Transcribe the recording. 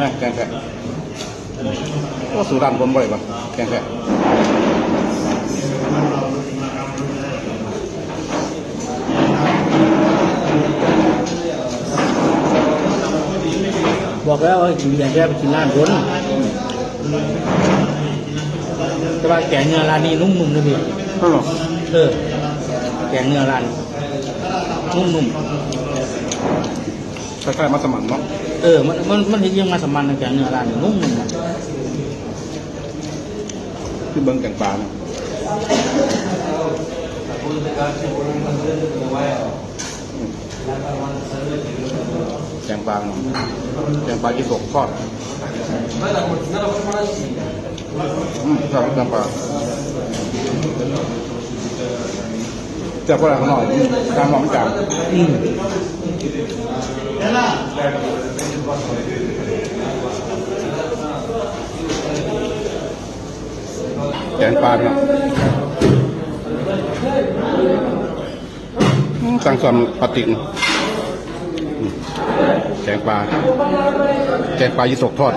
นะแกงแค่ก็สูดันผมบ่อยป่ะแกงแค่บอกแล้วว่ากินอย่างแค่ไปกินร้านคนแต่ว่าแกงเนื้อร้านนี้นุ่มๆนะพี่อ้าวเหรอเออแกงเนื้อร้านนุ่ม คล้ายๆมัสมั่นเนาะๆเออ มันมันมันเห็นยังมาสมันนะแกงเนื้อร้านนี่นุ่มๆอะคือเบิ้งแกงปลาเนาะแกงปลาเนาะแกงปลายี่สกทอดอืมครับแกงปลาเจ้าพวกเราข้างนอกกลางหม้อไม่จางอืม แกงปลาเนาะอืมสั่งสอนปลาติเนาะแกงปลา แกงปลายี่สกทอด